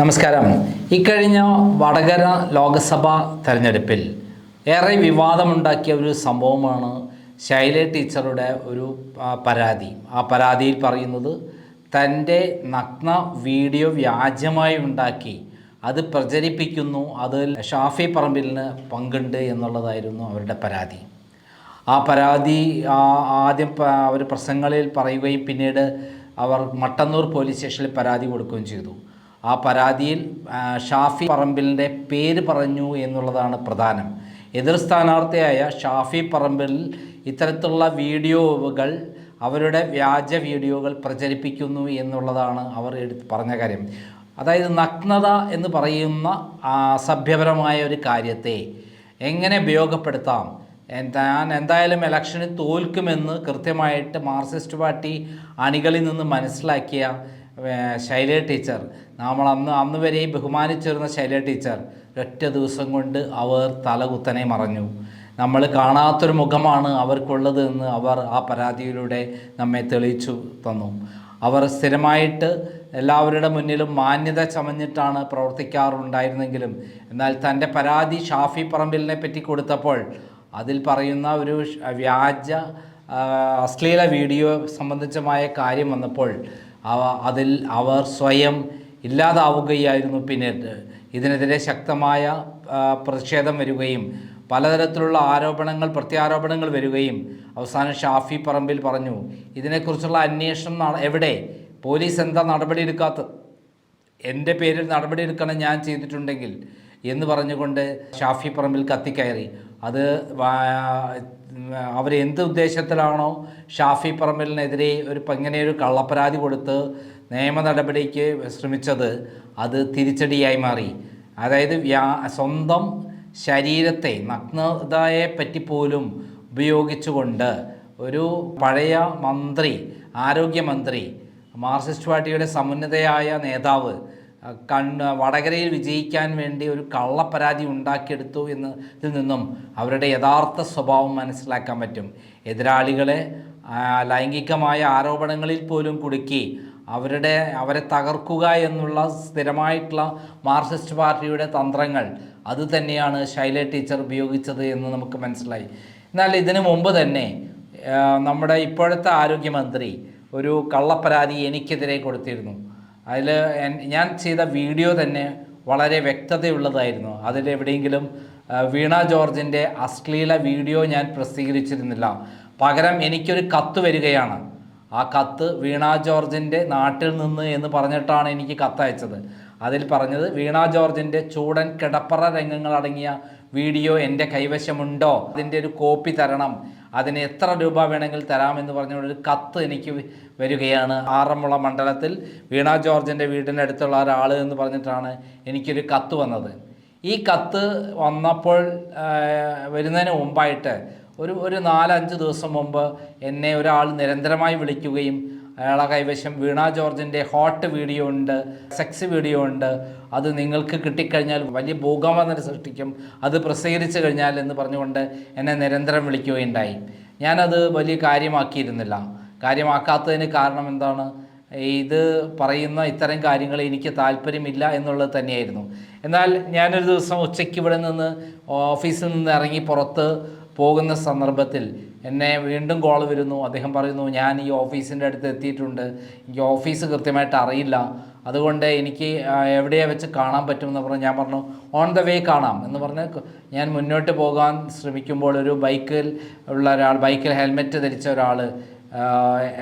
നമസ്കാരം. ഇക്കഴിഞ്ഞ വടകര ലോക്സഭാ തെരഞ്ഞെടുപ്പിൽ ഏറെ വിവാദമുണ്ടാക്കിയ ഒരു സംഭവമാണ് ശൈല ടീച്ചറുടെ ഒരു പരാതി. ആ പരാതിയിൽ പറയുന്നത് തന്റെ നഗ്ന വീഡിയോ വ്യാജമായി ഉണ്ടാക്കി അത് പ്രചരിപ്പിക്കുന്നു അതിൽ ഷാഫി പറമ്പിലിന് പങ്കുണ്ട് എന്നുള്ളതായിരുന്നു അവരുടെ പരാതി. ആ പരാതി ആദ്യം അവർ പ്രസംഗങ്ങളിൽ പറയുകയും പിന്നീട് അവർ മട്ടന്നൂർ പോലീസ് സ്റ്റേഷനിൽ പരാതി കൊടുക്കുകയും ചെയ്തു. ആ പരാതിയിൽ ഷാഫി പറമ്പിലിന്റെ പേര് പറഞ്ഞു എന്നുള്ളതാണ് പ്രധാനം. എതിർ സ്ഥാനാർത്ഥിയായ ഷാഫി പറമ്പിൽ ഇത്തരത്തിലുള്ള വീഡിയോകൾ അവരുടെ വ്യാജ വീഡിയോകൾ പ്രചരിപ്പിക്കുന്നു എന്നുള്ളതാണ് അവർ പറഞ്ഞ കാര്യം. അതായത് നഗ്നത എന്ന് പറയുന്ന അസഭ്യപരമായ ഒരു കാര്യത്തെ എങ്ങനെ ഉപയോഗപ്പെടുത്താം? ഞാൻ എന്തായാലും ഇലക്ഷനിൽ തോൽക്കുമെന്ന് കൃത്യമായിട്ട് മാർക്സിസ്റ്റ് പാർട്ടി അണികളിൽ നിന്ന് മനസ്സിലാക്കിയ ശൈല ടീച്ചർ നമ്മൾ അന്ന് അന്ന് വരെ ബഹുമാനിച്ചിരുന്ന ശൈല ടീച്ചർ ഒറ്റ ദിവസം കൊണ്ട് അവർ തലകുത്തനെ മറഞ്ഞു. നമ്മൾ കാണാത്തൊരു മുഖമാണ് അവർക്കുള്ളത് എന്ന് അവർ ആ പരാതിയിലൂടെ നമ്മെ തെളിയിച്ചു തന്നു. അവർ സ്ഥിരമായിട്ട് എല്ലാവരുടെ മുന്നിലും മാന്യത ചമഞ്ഞിട്ടാണ് പ്രവർത്തിക്കാറുണ്ടായിരുന്നെങ്കിലും എന്നാൽ തന്റെ പരാതി ഷാഫി പറമ്പിലിനെ പറ്റി കൊടുത്തപ്പോൾ അതിൽ പറയുന്ന ഒരു വ്യാജ അശ്ലീല വീഡിയോ സംബന്ധിച്ചമായ കാര്യം വന്നപ്പോൾ അവ അതിൽ അവർ സ്വയം ഇല്ലാതാവുകയായിരുന്നു. പിന്നീട് ഇതിനെതിരെ ശക്തമായ പ്രതിഷേധം വരികയും പലതരത്തിലുള്ള ആരോപണങ്ങൾ പ്രത്യാരോപണങ്ങൾ വരികയും അവസാനം ഷാഫി പറമ്പിൽ പറഞ്ഞു ഇതിനെക്കുറിച്ചുള്ള അന്വേഷണം എവിടെ? പോലീസ് എന്താ നടപടി എടുക്കാത്ത എന്റെ പേരിൽ നടപടി എടുക്കണം ഞാൻ ചെയ്തിട്ടുണ്ടെങ്കിൽ എന്ന് പറഞ്ഞുകൊണ്ട് ഷാഫി പറമ്പിൽ കത്തിക്കയറി. അത് അവർ എന്ത് ഉദ്ദേശത്തിലാണോ ഷാഫി പറമ്പിലിനെതിരെ ഒരു ഇങ്ങനെ ഒരു കള്ളപ്പരാതി കൊടുത്ത് നിയമ നടപടിക്ക് ശ്രമിച്ചത് അത് തിരിച്ചടിയായി മാറി. അതായത് വ്യാ സ്വന്തം ശരീരത്തെ നഗ്നതയെ പറ്റി പോലും ഉപയോഗിച്ചുകൊണ്ട് ഒരു പഴയ മന്ത്രി ആരോഗ്യമന്ത്രി മാർക്സിസ്റ്റ് പാർട്ടിയുടെ സമുന്നതയായ നേതാവ് കണ് വടകരയിൽ വിജയിക്കാൻ വേണ്ടി ഒരു കള്ളപ്പരാതി ഉണ്ടാക്കിയെടുത്തു എന്നതിൽ നിന്നും അവരുടെ യഥാർത്ഥ സ്വഭാവം മനസ്സിലാക്കാൻ പറ്റും. എതിരാളികളെ ലൈംഗികമായ ആരോപണങ്ങളിൽ പോലും കുടുക്കി അവരുടെ അവരെ തകർക്കുക എന്നുള്ള സ്ഥിരമായിട്ടുള്ള മാർക്സിസ്റ്റ് പാർട്ടിയുടെ തന്ത്രങ്ങൾ അത് തന്നെയാണ് ശൈല ടീച്ചർ ഉപയോഗിച്ചത് എന്ന് നമുക്ക് മനസ്സിലായി. എന്നാൽ ഇതിനു മുമ്പ് തന്നെ നമ്മുടെ ഇപ്പോഴത്തെ ആരോഗ്യമന്ത്രി ഒരു കള്ളപ്പരാതി എനിക്കെതിരെ കൊടുത്തിരുന്നു. അതിൽ ഞാൻ ചെയ്ത വീഡിയോ തന്നെ വളരെ വ്യക്തതയുള്ളതായിരുന്നു. അതിലെവിടെയെങ്കിലും വീണ ജോർജിന്റെ അശ്ലീല വീഡിയോ ഞാൻ പ്രസിദ്ധീകരിച്ചിരുന്നില്ല. പകരം എനിക്കൊരു കത്ത് വരികയാണ്. ആ കത്ത് വീണ ജോർജിന്റെ നാട്ടിൽ നിന്ന് എന്ന് പറഞ്ഞിട്ടാണ് എനിക്ക് കത്തയച്ചത്. അതിൽ പറഞ്ഞത് വീണ ജോർജിന്റെ ചൂടൻ കിടപ്പറ രംഗങ്ങൾ അടങ്ങിയ വീഡിയോ എന്റെ കൈവശമുണ്ടോ? അതിന്റെ ഒരു കോപ്പി തരണം. അതിന് എത്ര രൂപ വേണമെങ്കിൽ തരാമെന്ന് പറഞ്ഞുകൊണ്ടൊരു കത്ത് എനിക്ക് വരികയാണ്. ആറന്മുള മണ്ഡലത്തിൽ വീണ ജോർജിന്റെ വീടിന്റെ അടുത്തുള്ള ഒരാൾ എന്ന് പറഞ്ഞിട്ടാണ് എനിക്കൊരു കത്ത് വന്നത്. ഈ കത്ത് വന്നപ്പോൾ വരുന്നതിന് മുമ്പായിട്ട് ഒരു ഒരു നാലഞ്ച് ദിവസം മുമ്പ് എന്നെ ഒരാൾ നിരന്തരമായി വിളിക്കുകയും അയാളെ കൈവശം വീണ ജോർജിന്റെ ഹോട്ട് വീഡിയോ ഉണ്ട് സെക്സ് വീഡിയോ ഉണ്ട്. അത് നിങ്ങൾക്ക് കിട്ടിക്കഴിഞ്ഞാൽ വലിയ ഭൂകമ്പം തന്നെ സൃഷ്ടിക്കും. അത് പ്രസിദ്ധീകരിച്ചു കഴിഞ്ഞാൽ എന്ന് പറഞ്ഞുകൊണ്ട് എന്നെ നിരന്തരം വിളിക്കുകയുണ്ടായി. ഞാനത് വലിയ കാര്യമാക്കിയിരുന്നില്ല. കാര്യമാക്കാത്തതിന് കാരണം എന്താണ്? ഇത് പറയുന്ന ഇത്തരം കാര്യങ്ങൾ എനിക്ക് താല്പര്യമില്ല എന്നുള്ളത് തന്നെയായിരുന്നു. എന്നാൽ ഞാനൊരു ദിവസം ഉച്ചയ്ക്ക് ഇവിടെ നിന്ന് ഓഫീസിൽ നിന്ന് ഇറങ്ങി പുറത്ത് പോകുന്ന സന്ദർഭത്തിൽ എന്നെ വീണ്ടും കോൾ വരുന്നു. അദ്ദേഹം പറയുന്നു ഞാൻ ഈ ഓഫീസിന്റെ അടുത്ത് എത്തിയിട്ടുണ്ട്. എനിക്ക് ഓഫീസ് കൃത്യമായിട്ട് അറിയില്ല. അതുകൊണ്ട് എനിക്ക് എവിടെയാ വെച്ച് കാണാൻ പറ്റുമെന്ന് പറഞ്ഞു ഞാൻ പറഞ്ഞു ഓൺ ദ വേ കാണാം എന്ന് പറഞ്ഞ് ഞാൻ മുന്നോട്ട് പോകാൻ ശ്രമിക്കുമ്പോൾ ഒരു ബൈക്കിൽ ഉള്ള ഒരാൾ ബൈക്കിൽ ഹെൽമെറ്റ് ധരിച്ച ഒരാൾ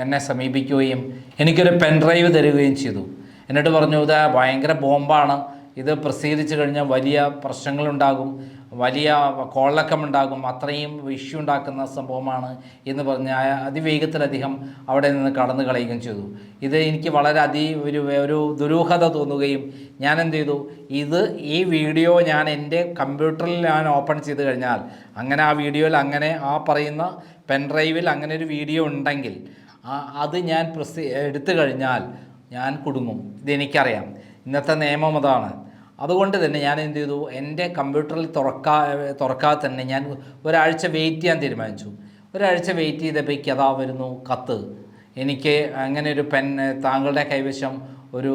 എന്നെ സമീപിക്കുകയും എനിക്കൊരു പെൻ ഡ്രൈവ് തരികയും ചെയ്തു. എന്നിട്ട് പറഞ്ഞു ഇത് ഭയങ്കര ബോംബാണ്. ഇത് പ്രസിദ്ധീകരിച്ചു കഴിഞ്ഞാൽ വലിയ പ്രശ്നങ്ങളുണ്ടാകും വലിയ കോളക്കമുണ്ടാകും അത്രയും ഇഷ്യൂ ഉണ്ടാക്കുന്ന സംഭവമാണ് എന്ന് പറഞ്ഞ് അതിവേഗത്തിൽ അദ്ദേഹം അവിടെ നിന്ന് കടന്നു കളയുകയും ചെയ്തു. ഇത് എനിക്ക് വളരെ അതി ഒരു ഒരു ദുരൂഹത തോന്നുകയും ഞാൻ എന്ത് ചെയ്തു? ഇത് ഈ വീഡിയോ ഞാൻ എന്റെ കമ്പ്യൂട്ടറിൽ ഞാൻ ഓപ്പൺ ചെയ്ത് കഴിഞ്ഞാൽ അങ്ങനെ ആ വീഡിയോയിൽ അങ്ങനെ ആ പറയുന്ന പെൻഡ്രൈവിൽ അങ്ങനെ ഒരു വീഡിയോ ഉണ്ടെങ്കിൽ അത് ഞാൻ പ്രസി എടുത്തു കഴിഞ്ഞാൽ ഞാൻ കുടുങ്ങും. ഇതെനിക്കറിയാം. ഇന്നത്തെ നിയമം അതാണ്. അതുകൊണ്ട് തന്നെ ഞാൻ എന്ത് ചെയ്തു? എന്റെ കമ്പ്യൂട്ടറിൽ തുറക്കാ തുറക്കാതെ തന്നെ ഞാൻ ഒരാഴ്ച വെയിറ്റ് ചെയ്യാൻ തീരുമാനിച്ചു. ഒരാഴ്ച വെയിറ്റ് ചെയ്തപ്പോഴേക്ക് അതാ വരുന്നു കത്ത്. എനിക്ക് അങ്ങനെ ഒരു പെൻ താങ്കളുടെ കൈവശം ഒരു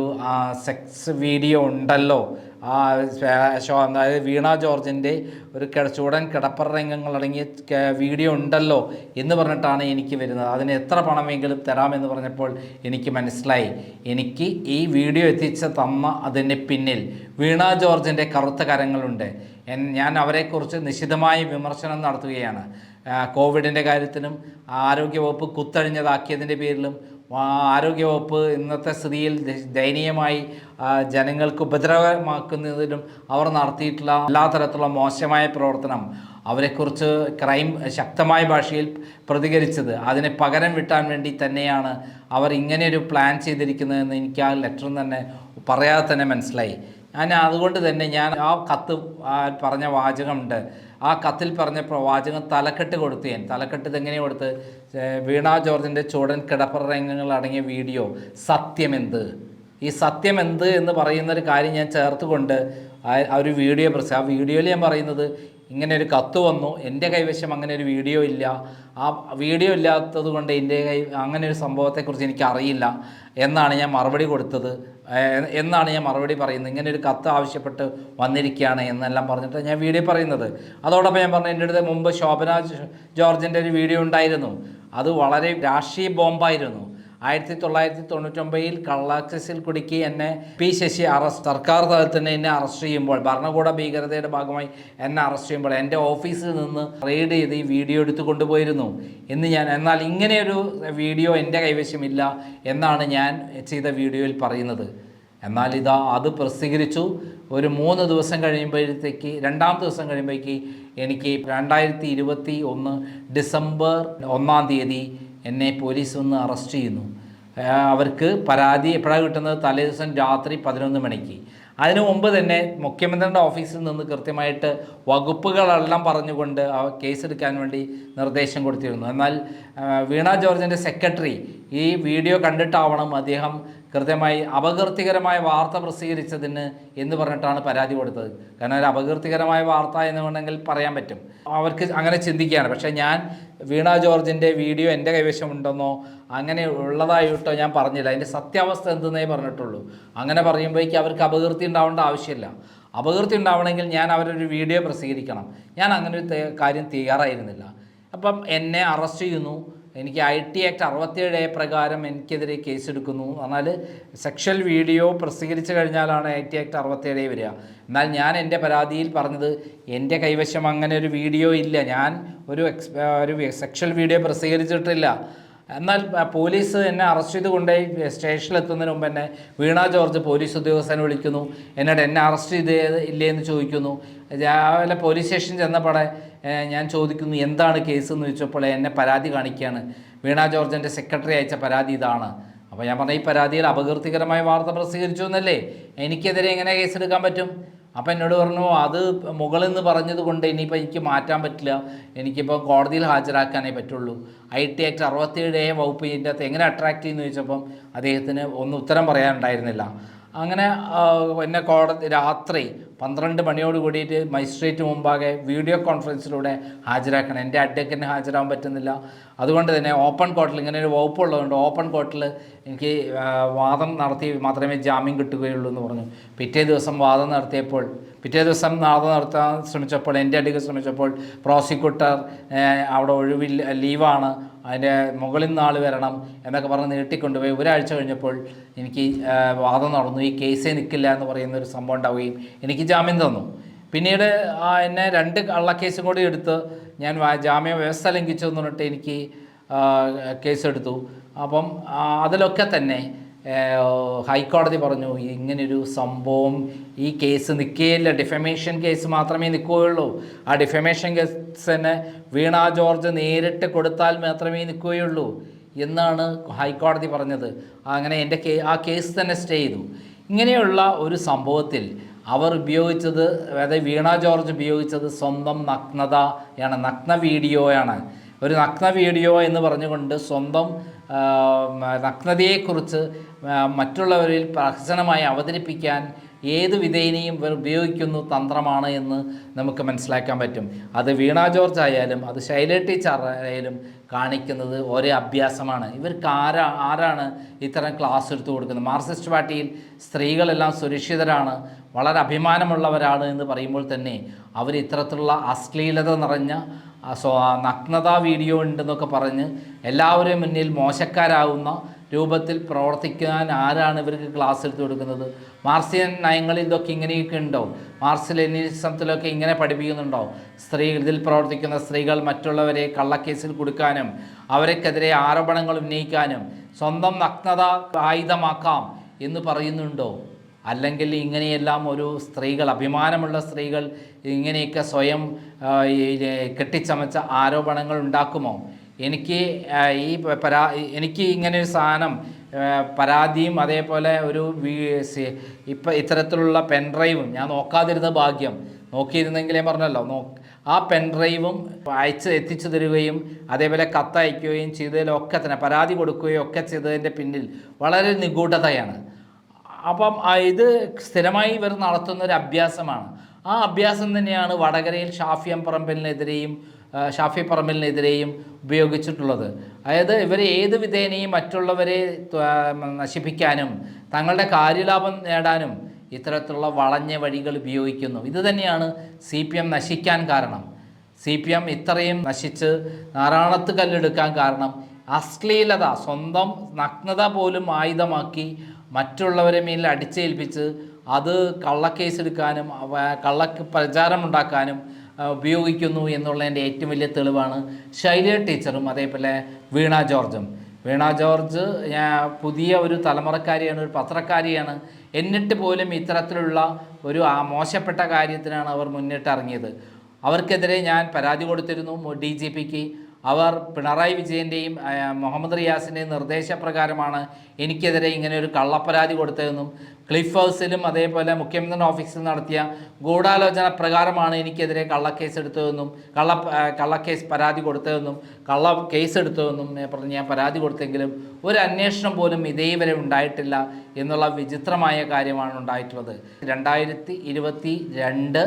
സെക്സ് വീഡിയോ ഉണ്ടല്ലോ. അതായത് വീണ ജോർജിന്റെ ഒരു ചൂടൻ കിടപ്പറ രംഗങ്ങൾ അടങ്ങിയ വീഡിയോ ഉണ്ടല്ലോ എന്ന് പറഞ്ഞിട്ടാണ് എനിക്ക് വരുന്നത്. അതിന് എത്ര പണമെങ്കിലും തരാമെന്ന് പറഞ്ഞപ്പോൾ എനിക്ക് മനസ്സിലായി. എനിക്ക് ഈ വീഡിയോ എത്തിച്ച് തമ്മ അതിന് പിന്നിൽ. വീണ ജോർജിന്റെ കറുത്ത കരങ്ങളുണ്ട്. ഞാൻ അവരെക്കുറിച്ച് നിശിതമായി വിമർശനം നടത്തുകയാണ്. കോവിഡിന്റെ കാര്യത്തിലും ആരോഗ്യവകുപ്പ് കുത്തഴിഞ്ഞതാക്കിയതിന്റെ പേരിലും ആരോഗ്യവകുപ്പ് ഇന്നത്തെ സ്ഥിതിയിൽ ദയനീയമായി ജനങ്ങൾക്ക് ഉപദ്രവമാക്കുന്നതിലും അവർ നടത്തിയിട്ടുള്ള എല്ലാ തരത്തിലുള്ള മോശമായ പ്രവർത്തനം അവരെക്കുറിച്ച് ക്രൈം ശക്തമായ ഭാഷയിൽ പ്രതികരിച്ചത്. അതിനെ പകരം വിട്ടാൻ വേണ്ടി തന്നെയാണ് അവർ ഇങ്ങനെയൊരു പ്ലാൻ ചെയ്തിരിക്കുന്നതെന്ന് എനിക്ക് ആ ലെറ്ററിൽ തന്നെ പറയാതെ തന്നെ മനസ്സിലായി. ഞാൻ അതുകൊണ്ട് തന്നെ ഞാൻ ആ കത്ത് പറഞ്ഞ വാചകമുണ്ട്. ആ കത്തിൽ പറഞ്ഞ വാചകം തലക്കെട്ട് കൊടുത്തു ഞാൻ തലക്കെട്ട് ഇതെങ്ങനെ കൊടുത്ത്? വീണാ ജോർജിന്റെ കിടപ്പറ രംഗങ്ങൾ അടങ്ങിയ വീഡിയോ. സത്യമെന്ത് ഈ സത്യം എന്ത് എന്ന് പറയുന്ന ഒരു കാര്യം ഞാൻ ചേർത്തുകൊണ്ട് ആ ഒരു വീഡിയോ പ്രസ ആ വീഡിയോയിൽ ഞാൻ പറയുന്നത് ഇങ്ങനെ ഒരു കത്ത് വന്നു എന്റെ കൈവശം അങ്ങനെ ഒരു വീഡിയോ ഇല്ല. ആ വീഡിയോ ഇല്ലാത്തത് കൊണ്ട് എന്റെ കൈ അങ്ങനെ ഒരു സംഭവത്തെക്കുറിച്ച് എനിക്ക് അറിയില്ല എന്നാണ് ഞാൻ മറുപടി കൊടുത്തത്. എന്നാണ് ഞാൻ മറുപടി പറയുന്നത്. ഇങ്ങനെ ഒരു കത്ത് ആവശ്യപ്പെട്ട് വന്നിരിക്കുകയാണ് എന്നെല്ലാം പറഞ്ഞിട്ട് ഞാൻ വീഡിയോ പറയുന്നത്. അതോടൊപ്പം ഞാൻ പറഞ്ഞു എന്റെ അടുത്ത് മുമ്പ് ശോഭന ജോർജിന്റെ ഒരു വീഡിയോ ഉണ്ടായിരുന്നു. അത് വളരെ രാഷ്ട്രീയ ബോംബായിരുന്നു. ആയിരത്തി തൊള്ളായിരത്തി തൊണ്ണൂറ്റൊമ്പതിൽ കള്ളാക്സസിൽ കുടുക്കി എന്നെ പി ശശി അറസ്റ്റ്. സർക്കാർ തലത്തിൽ തന്നെ എന്നെ അറസ്റ്റ് ചെയ്യുമ്പോൾ ഭരണകൂട ഭീകരതയുടെ ഭാഗമായി എന്നെ അറസ്റ്റ് ചെയ്യുമ്പോൾ എന്റെ ഓഫീസിൽ നിന്ന് റെയ്ഡ് ചെയ്ത് ഈ വീഡിയോ എടുത്തു കൊണ്ടുപോയിരുന്നു. എന്ന് ഞാൻ എന്നാൽ ഇങ്ങനെയൊരു വീഡിയോ എന്റെ കൈവശമില്ല എന്നാണ് ഞാൻ ചെയ്ത വീഡിയോയിൽ പറയുന്നത്. എന്നാൽ ഇതാ അത് പ്രസിദ്ധീകരിച്ചു. ഒരു മൂന്ന് ദിവസം കഴിയുമ്പോഴത്തേക്ക് രണ്ടാം ദിവസം കഴിയുമ്പോഴേക്ക് എനിക്ക് രണ്ടായിരത്തി ഇരുപത്തി ഒന്ന് ഡിസംബർ ഒന്നാം തീയതി എന്നെ പോലീസ് ഒന്ന് അറസ്റ്റ് ചെയ്യുന്നു. അവർക്ക് പരാതി എപ്പോഴാണ് കിട്ടുന്നത്? തലേ ദിവസം രാത്രി പതിനൊന്ന് മണിക്ക്. അതിനു മുമ്പ് തന്നെ മുഖ്യമന്ത്രിയുടെ ഓഫീസിൽ നിന്ന് കൃത്യമായിട്ട് വകുപ്പുകളെല്ലാം പറഞ്ഞുകൊണ്ട് ആ കേസെടുക്കാൻ വേണ്ടി നിർദ്ദേശം കൊടുത്തിരുന്നു. എന്നാൽ വീണ ജോർജിന്റെ സെക്രട്ടറി ഈ വീഡിയോ കണ്ടിട്ടാവണം അദ്ദേഹം കൃത്യമായി അപകീർത്തികരമായ വാർത്ത പ്രസിദ്ധീകരിച്ചതിന് എന്ന് പറഞ്ഞിട്ടാണ് പരാതി കൊടുത്തത്. കാരണം ഒരു അപകീർത്തികരമായ വാർത്ത എന്ന് വേണമെങ്കിൽ പറയാൻ പറ്റും. അവർക്ക് അങ്ങനെ ചിന്തിക്കുകയാണ്. പക്ഷേ ഞാൻ വീണ ജോർജിന്റെ വീഡിയോ എന്റെ കൈവശമുണ്ടെന്നോ അങ്ങനെ ഉള്ളതായിട്ടോ ഞാൻ പറഞ്ഞില്ല. അതിന്റെ സത്യാവസ്ഥ എന്തെന്നേ പറഞ്ഞിട്ടുള്ളൂ. അങ്ങനെ പറയുമ്പോഴേക്കും അവർക്ക് അപകീർത്തി ഉണ്ടാവേണ്ട ആവശ്യമില്ല. അപകീർത്തി ഉണ്ടാവണമെങ്കിൽ ഞാൻ അവരൊരു വീഡിയോ പ്രസിദ്ധീകരിക്കണം. ഞാൻ അങ്ങനെ ഒരു കാര്യം തയ്യാറായിരുന്നില്ല. അപ്പം എന്നെ അറസ്റ്റ് ചെയ്യുന്നു. എനിക്ക് ഐ ടി ആക്ട് അറുപത്തിയേഴ് എ പ്രകാരം എനിക്കെതിരെ കേസെടുക്കുന്നു. എന്നാൽ സെക്ഷൽ വീഡിയോ പ്രസിദ്ധീകരിച്ചു കഴിഞ്ഞാലാണ് ഐ ടി ആക്ട് അറുപത്തിയേഴ് വരിക. എന്നാൽ ഞാൻ എന്റെ പരാതിയിൽ പറഞ്ഞത് എന്റെ കൈവശം അങ്ങനെ ഒരു വീഡിയോ ഇല്ല. ഞാൻ ഒരു എക്സ് ഒരു സെക്ഷൽ വീഡിയോ പ്രസിദ്ധീകരിച്ചിട്ടില്ല. എന്നാൽ പോലീസ് എന്നെ അറസ്റ്റ് ചെയ്ത് കൊണ്ടുപോയി സ്റ്റേഷനിലെത്തുന്നതിന് മുമ്പ് എന്നെ വീണ ജോർജ് പോലീസ് ഉദ്യോഗസ്ഥനെ വിളിക്കുന്നു. എന്നോട് എന്നെ അറസ്റ്റ് ചെയ്ത് ഇല്ലേ എന്ന് ചോദിക്കുന്നു. രാവിലെ പോലീസ് സ്റ്റേഷൻ ചെന്നപ്പോടെ ഞാൻ ചോദിക്കുന്നു എന്താണ് കേസ് എന്ന് ചോദിച്ചപ്പോൾ എന്നെ പരാതി കാണിക്കുകയാണ്. വീണ ജോർജിന്റെ സെക്രട്ടറി അയച്ച പരാതി ഇതാണ്. അപ്പോൾ ഞാൻ പറഞ്ഞ ഈ പരാതിയിൽ അപകീർത്തികരമായ വാർത്ത പ്രസിദ്ധീകരിച്ചു എന്നല്ലേ? എനിക്കെതിരെ എങ്ങനെ കേസെടുക്കാൻ പറ്റും? അപ്പം എന്നോട് പറഞ്ഞു അത് മുകളിൽ നിന്ന് പറഞ്ഞത് കൊണ്ട് ഇനിയിപ്പോൾ എനിക്ക് മാറ്റാൻ പറ്റില്ല. എനിക്കിപ്പോൾ കോടതിയിൽ ഹാജരാക്കാനേ പറ്റുള്ളൂ. ഐ ടി ആക്ട് അറുപത്തേഴ് എ വകുപ്പ് ഇതിന്റെ അകത്ത് എങ്ങനെ അട്രാക്റ്റ് ചെയ്യുന്നു ചോദിച്ചപ്പം അദ്ദേഹത്തിന് ഒന്നും ഉത്തരം പറയാനുണ്ടായിരുന്നില്ല. അങ്ങനെ എന്നെ കോടതി രാത്രി പന്ത്രണ്ട് മണിയോട് കൂടിയിട്ട് മജിസ്ട്രേറ്റ് മുമ്പാകെ വീഡിയോ കോൺഫറൻസിലൂടെ ഹാജരാക്കണം. എന്റെ അഡ്വക്കറ്റിന് ഹാജരാകാൻ പറ്റുന്നില്ല. അതുകൊണ്ട് തന്നെ ഓപ്പൺ കോർട്ടിൽ ഇങ്ങനെ ഒരു വകുപ്പുള്ളതുകൊണ്ട് ഓപ്പൺ കോർട്ടിൽ എനിക്ക് വാദം നടത്തി മാത്രമേ ജാമ്യം കിട്ടുകയുള്ളൂ എന്ന് പറഞ്ഞു. പിറ്റേ ദിവസം വാദം നടത്തിയപ്പോൾ പിറ്റേ ദിവസം വാദം നടത്താൻ ശ്രമിച്ചപ്പോൾ എന്റെ അടുക്കൽ ശ്രമിച്ചപ്പോൾ പ്രോസിക്യൂട്ടർ അവിടെ ഒഴിവിൽ ലീവാണ്. അതിന്റെ മുകളിൽ നിന്ന് ആൾ വരണം എന്നൊക്കെ പറഞ്ഞ് നീട്ടിക്കൊണ്ടുപോയി. ഒരാഴ്ച കഴിഞ്ഞപ്പോൾ എനിക്ക് വാദം നടന്നു. ഈ കേസേ നിൽക്കില്ല എന്ന് പറയുന്ന ഒരു സംഭവം ഉണ്ടാവുകയും എനിക്ക് ജാമ്യം തന്നു. പിന്നീട് എന്നെ രണ്ട് കള്ളക്കേസും കൂടി എടുത്ത് ഞാൻ ജാമ്യ വ്യവസ്ഥ ലംഘിച്ചു എന്ന് പറഞ്ഞിട്ട് എനിക്ക് കേസെടുത്തു. അപ്പം അതിലൊക്കെ തന്നെ ഹൈക്കോടതി പറഞ്ഞു ഇങ്ങനൊരു സംഭവം ഈ കേസ് നിൽക്കുകയില്ല ഡിഫമേഷൻ കേസ് മാത്രമേ നിൽക്കുകയുള്ളൂ ആ ഡിഫമേഷൻ കേസിന് വീണ ജോർജ് നേരിട്ട് കൊടുത്താൽ മാത്രമേ നിൽക്കുകയുള്ളൂ എന്നാണ് ഹൈക്കോടതി പറഞ്ഞത്. അങ്ങനെ എന്റെ കേ ആ കേസ് തന്നെ സ്റ്റേ ചെയ്തു. ഇങ്ങനെയുള്ള ഒരു സംഭവത്തിൽ അവർ ഉപയോഗിച്ചത് അതായത് വീണ ജോർജ് ഉപയോഗിച്ചത് സ്വന്തം നഗ്നതയാണ് നഗ്ന വീഡിയോയാണ് ഒരു നഗ്ന വീഡിയോ എന്ന് പറഞ്ഞുകൊണ്ട് സ്വന്തം നഗ്നതയെക്കുറിച്ച് മറ്റുള്ളവരിൽ പ്രഹസനമായി അവതരിപ്പിക്കാൻ ഏത് വിധേനയും ഇവർ ഉപയോഗിക്കുന്നു തന്ത്രമാണ് എന്ന് നമുക്ക് മനസ്സിലാക്കാൻ പറ്റും. അത് വീണ ജോർജ് ആയാലും അത് ശൈല ടീച്ചർ ആയാലും കാണിക്കുന്നത് ഒരേ അഭ്യാസമാണ്. ഇവർക്ക് ആരാ ആരാണ് ഇത്തരം ക്ലാസ് എടുത്തു കൊടുക്കുന്നത്? മാർക്സിസ്റ്റ് പാർട്ടിയിൽ സ്ത്രീകളെല്ലാം സുരക്ഷിതരാണ് വളരെ അഭിമാനമുള്ളവരാണ് എന്ന് പറയുമ്പോൾ തന്നെ അവർ ഇത്തരത്തിലുള്ള അശ്ലീലത നിറഞ്ഞ നഗ്നതാ വീഡിയോ ഉണ്ടെന്നൊക്കെ പറഞ്ഞ് എല്ലാവരെയും മുന്നിൽ മോശക്കാരാകുന്ന രൂപത്തിൽ പ്രവർത്തിക്കാൻ ആരാണ് ഇവർക്ക് ക്ലാസ് എടുത്തു കൊടുക്കുന്നത്? മാർസിയൻ നയങ്ങളിൽ ഇതൊക്കെ ഇങ്ങനെയൊക്കെ ഉണ്ടോ മാർസിലെനിസത്തിലൊക്കെ ഇങ്ങനെ പഠിപ്പിക്കുന്നുണ്ടോ സ്ത്രീ ഇതിൽ പ്രവർത്തിക്കുന്ന സ്ത്രീകൾ മറ്റുള്ളവരെ കള്ളക്കേസിൽ കൊടുക്കാനും അവരെക്കെതിരെ ആരോപണങ്ങൾ ഉന്നയിക്കാനും സ്വന്തം നഗ്നത ആയുധമാക്കാം എന്ന് പറയുന്നുണ്ടോ? അല്ലെങ്കിൽ ഇങ്ങനെയെല്ലാം ഒരു സ്ത്രീകൾ അഭിമാനമുള്ള സ്ത്രീകൾ ഇങ്ങനെയൊക്കെ സ്വയം കെട്ടിച്ചമച്ച ആരോപണങ്ങൾ ഉണ്ടാക്കുമോ? എനിക്ക് ഈ പരാ എനിക്ക് ഇങ്ങനെ ഒരു സാധനം പരാതിയും അതേപോലെ ഒരു ഇപ്പം ഇത്തരത്തിലുള്ള പെൻഡ്രൈവും ഞാൻ നോക്കാതിരുന്ന ഭാഗ്യം. നോക്കിയിരുന്നെങ്കിലേ പറഞ്ഞല്ലോ നോ ആ പെൻഡ്രൈവും അയച്ച് എത്തിച്ചു തരികയും അതേപോലെ കത്തയക്കുകയും ചെയ്തതിലൊക്കെ തന്നെ പരാതി കൊടുക്കുകയും ഒക്കെ ചെയ്തതിന്റെ പിന്നിൽ വളരെ നിഗൂഢതയാണ്. അപ്പം ഇത് സ്ഥിരമായി ഇവർ നടത്തുന്ന ഒരു അഭ്യാസമാണ്. ആ അഭ്യാസം തന്നെയാണ് വടകരയിൽ ഷാഫിയം പറമ്പലിനെതിരെയും ഷാഫി പറമ്പലിനെതിരെയും ഉപയോഗിച്ചിട്ടുള്ളത്. അതായത് ഇവർ ഏത് വിധേനയും മറ്റുള്ളവരെ നശിപ്പിക്കാനും തങ്ങളുടെ കാര്യലാഭം നേടാനും ഇത്തരത്തിലുള്ള വളഞ്ഞ വഴികൾ ഉപയോഗിക്കുന്നു. ഇത് തന്നെയാണ് സി പി എം നശിക്കാൻ കാരണം. സി പി എം ഇത്രയും നശിച്ച് നാരായണത്ത് കല്ലെടുക്കാൻ കാരണം അശ്ലീലത സ്വന്തം നഗ്നത പോലും ആയുധമാക്കി മറ്റുള്ളവരെ മേലിൽ അടിച്ചേൽപ്പിച്ച് അത് കള്ളക്കേസെടുക്കാനും കള്ള പ്രചാരമുണ്ടാക്കാനും ഉപയോഗിക്കുന്നു എന്നുള്ളതിന്റെ ഏറ്റവും വലിയ തെളിവാണ് ശൈല ടീച്ചറും അതേപോലെ വീണ ജോർജും. വീണ ജോർജ് ഞാൻ പുതിയ ഒരു തലമുറക്കാരിയാണ് ഒരു പത്രക്കാരിയാണ്. എന്നിട്ട് പോലും ഇത്തരത്തിലുള്ള ഒരു ആ മോശപ്പെട്ട കാര്യത്തിനാണ് അവർ മുന്നിട്ടിറങ്ങിയത്. അവർക്കെതിരെ ഞാൻ പരാതി കൊടുത്തിരുന്നു ഡി ജി പിക്ക്. അവർ പിണറായി വിജയന്റെയും മുഹമ്മദ് റിയാസിന്റെയും നിർദ്ദേശപ്രകാരമാണ് എനിക്കെതിരെ ഇങ്ങനെ ഒരു കള്ളപ്പരാതി കൊടുത്തതെന്നും ക്ലിഫ് ഹൗസിലും അതേപോലെ മുഖ്യമന്ത്രി ഓഫീസിൽ നടത്തിയ ഗൂഢാലോചന പ്രകാരമാണ് എനിക്കെതിരെ കള്ളക്കേസ് എടുത്തതെന്നും കള്ള കള്ളക്കേസ് പരാതി കൊടുത്തതെന്നും കള്ള കേസ് എടുത്തതെന്നും പറഞ്ഞ് ഞാൻ പരാതി കൊടുത്തെങ്കിലും ഒരു അന്വേഷണം പോലും ഇതേവരെ ഉണ്ടായിട്ടില്ല എന്നുള്ള വിചിത്രമായ കാര്യമാണ് ഉണ്ടായിട്ടുള്ളത്. രണ്ടായിരത്തി ഇരുപത്തി രണ്ട്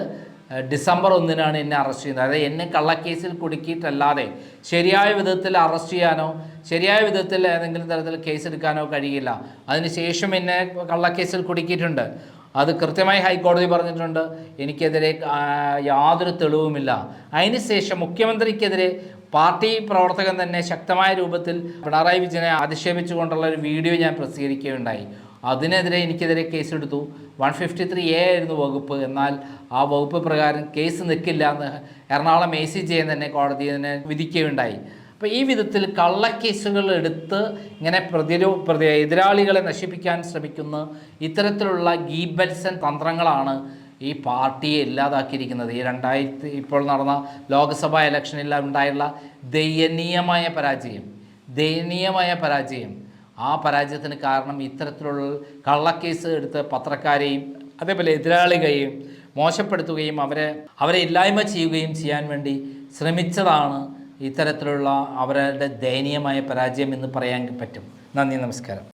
ഡിസംബർ ഒന്നിനാണ് എന്നെ അറസ്റ്റ് ചെയ്യുന്നത്. അതായത് എന്നെ കള്ളക്കേസിൽ കുടുക്കിയിട്ടല്ലാതെ ശരിയായ വിധത്തിൽ അറസ്റ്റ് ചെയ്യാനോ ശരിയായ വിധത്തിൽ ഏതെങ്കിലും തരത്തിൽ കേസ് എടുക്കാനോ കഴിയില്ല. അതിനുശേഷം എന്നെ കള്ളക്കേസിൽ കുടുക്കിയിട്ടുണ്ട്. അത് കൃത്യമായി ഹൈക്കോടതി പറഞ്ഞിട്ടുണ്ട്. എനിക്കെതിരെ യാതൊരു തെളിവുമില്ല. അതിനുശേഷം മുഖ്യമന്ത്രിക്കെതിരെ പാർട്ടി പ്രവർത്തകൻ തന്നെ ശക്തമായ രൂപത്തിൽ പിണറായി വിജയനെ അധിക്ഷേപിച്ചുകൊണ്ടുള്ള ഒരു വീഡിയോ ഞാൻ പ്രസിദ്ധീകരിക്കുകയുണ്ടായി. അതിനെതിരെ എനിക്കെതിരെ കേസെടുത്തു. വൺ ഫിഫ്റ്റി ത്രീ എ ആയിരുന്നു വകുപ്പ്. എന്നാൽ ആ വകുപ്പ് പ്രകാരം കേസ് നിൽക്കില്ല എന്ന് എറണാകുളം എ സി ജയൻ തന്നെ കോടതി തന്നെ വിധിക്കുകയുണ്ടായി. അപ്പോൾ ഈ വിധത്തിൽ കള്ളക്കേസുകൾ എടുത്ത് ഇങ്ങനെ പ്രതിരോ പ്രതി എതിരാളികളെ നശിപ്പിക്കാൻ ശ്രമിക്കുന്ന ഇത്തരത്തിലുള്ള ഗീബൽസൻ തന്ത്രങ്ങളാണ് ഈ പാർട്ടിയെ ഇല്ലാതാക്കിയിരിക്കുന്നത്. ഈ രണ്ടായിരത്തി ഇപ്പോൾ നടന്ന ലോക്സഭാ ഇലക്ഷനിൽ ഉണ്ടായുള്ള ദയനീയമായ പരാജയം. ദയനീയമായ പരാജയം. ആ പരാജയത്തിന് കാരണം ഇത്തരത്തിലുള്ള കള്ളക്കേസ് എടുത്ത് പത്രക്കാരെയും അതേപോലെ എതിരാളികളെയും മോശപ്പെടുത്തുകയും അവരെ അവരെ ഇല്ലായ്മ ചെയ്യുകയും ചെയ്യാൻ വേണ്ടി ശ്രമിച്ചതാണ് ഇത്തരത്തിലുള്ള അവരുടെ ദയനീയമായ പരാജയം എന്ന് പറയാൻ പറ്റും. നന്ദി നമസ്കാരം.